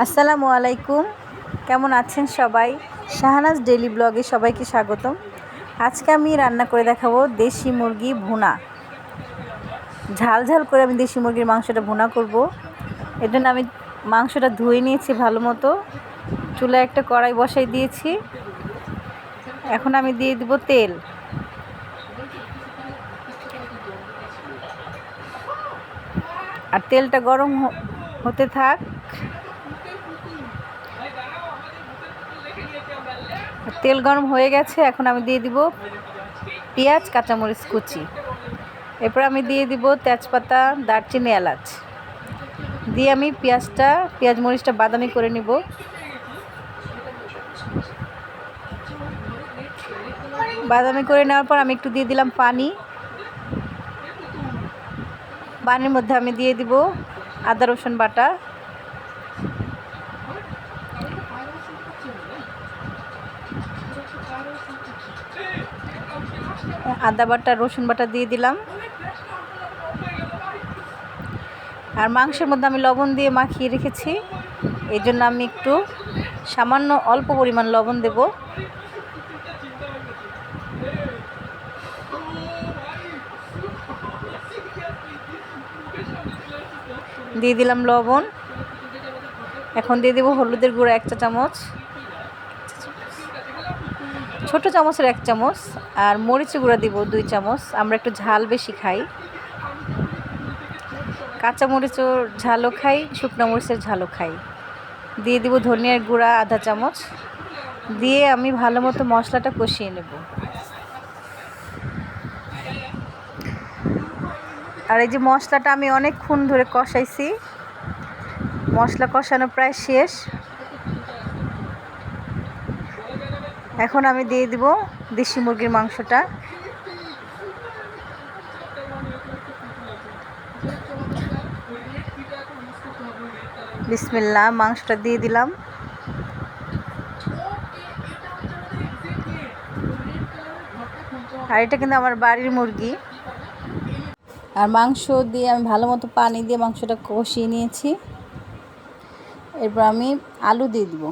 আসসালামু আলাইকুম। কেমন আছেন সবাই? শাহানাজ ডেলি ব্লগে সবাইকে স্বাগতম। আজকে আমি রান্না করে দেখাবো দেশি মুরগি ভুনা। ঝাল ঝাল করে আমি দেশি মুরগির মাংসটা ভুনা করব। এর জন্য আমি মাংসটা ধুয়ে নিয়েছি ভালো মতো। চুলায় একটা কড়াই বসাই দিয়েছি। এখন আমি দিয়ে দিব তেল। আর তেলটা গরম হতে থাক। তেল গরম হয়ে গেছে, এখন আমি দিয়ে দিব পেঁয়াজ, কাঁচামরিচ, কুচি। এরপর আমি দিয়ে দিব তেজপাতা, দারচিনি, এলাচ। দিয়ে আমি পেঁয়াজটা, পেঁয়াজ, মরিচটা বাদামি করে নিব। বাদামি করে নেওয়ার পর আমি একটু দিয়ে দিলাম পানি। পানির মধ্যে আমি দিয়ে দিব আদা, রসুন বাটা। আদা বাটা, রসুন বাটা দিয়ে দিলাম। আর মাংসের মধ্যে আমি লবণ দিয়ে মাখিয়ে রেখেছি। এই জন্য আমি একটু সামান্য অল্প পরিমাণ লবণ দেব। দিয়ে দিলাম লবণ। এখন দিয়ে দেবো হলুদের গুঁড়ো এক চা চামচ ছোট চামচের এক চামচ আর মরিচের গুঁড়া দিব দুই চামচ। আমরা একটু ঝাল বেশি খাই। কাঁচা মরিচও ঝালও খাই, শুকনো মরিচের ঝালও খাই। দিয়ে দিব ধনিয়ার গুঁড়া আধা চামচ। দিয়ে আমি ভালো মতো মশলাটা কষিয়ে নেব। আর এই যে মশলাটা আমি অনেকক্ষণ ধরে কষাইছি। মশলা কষানো প্রায় শেষ। এখন আমি দিয়ে দিব দেশি মুরগির মাংসটা। বিসমিল্লা মাংসটা দিয়ে দিলাম। আর এটা কিন্তু আমার বাড়ির মুরগি। আর মাংস দিয়ে আমি ভালো মতো পানি দিয়ে মাংসটা কষিয়ে নিয়েছি। এরপর আমি আলু দিয়ে দিব।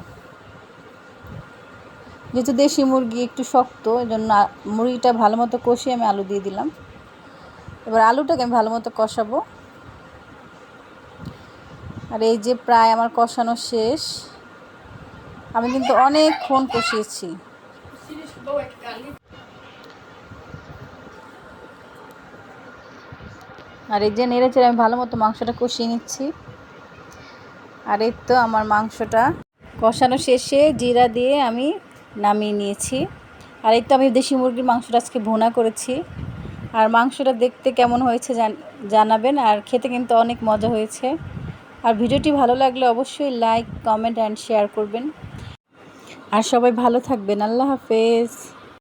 যেহেতু দেশি মুরগি একটু শক্ত এই জন্য মুরগিটা ভালো মতো কষিয়ে আমি আলু দিয়ে দিলাম। এবার আলুটাকে আমি ভালো মতো কষাবো। আর এই যে প্রায় আমার কষানো শেষ, আমি কিন্তু অনেকক্ষণ কষিয়েছি। আর এই যে নেড়েচেড়ে আমি ভালো মতো মাংসটা কষিয়ে নিচ্ছি। আর এই তো আমার মাংসটা কষানো শেষে জিরা দিয়ে আমি নামিয়ে নিয়েছি। আর এই তো আমি দেশি মুরগির মাংসটা আজকে ভোনা করেছি। আর মাংসটা দেখতে কেমন হয়েছে জানাবেন। আর খেতে কিন্তু অনেক মজা হয়েছে। আর ভিডিওটি ভালো লাগলে অবশ্যই লাইক, কমেন্ট, অ্যান্ড শেয়ার করবেন। আর সবাই ভালো থাকবেন। আল্লাহ হাফেজ।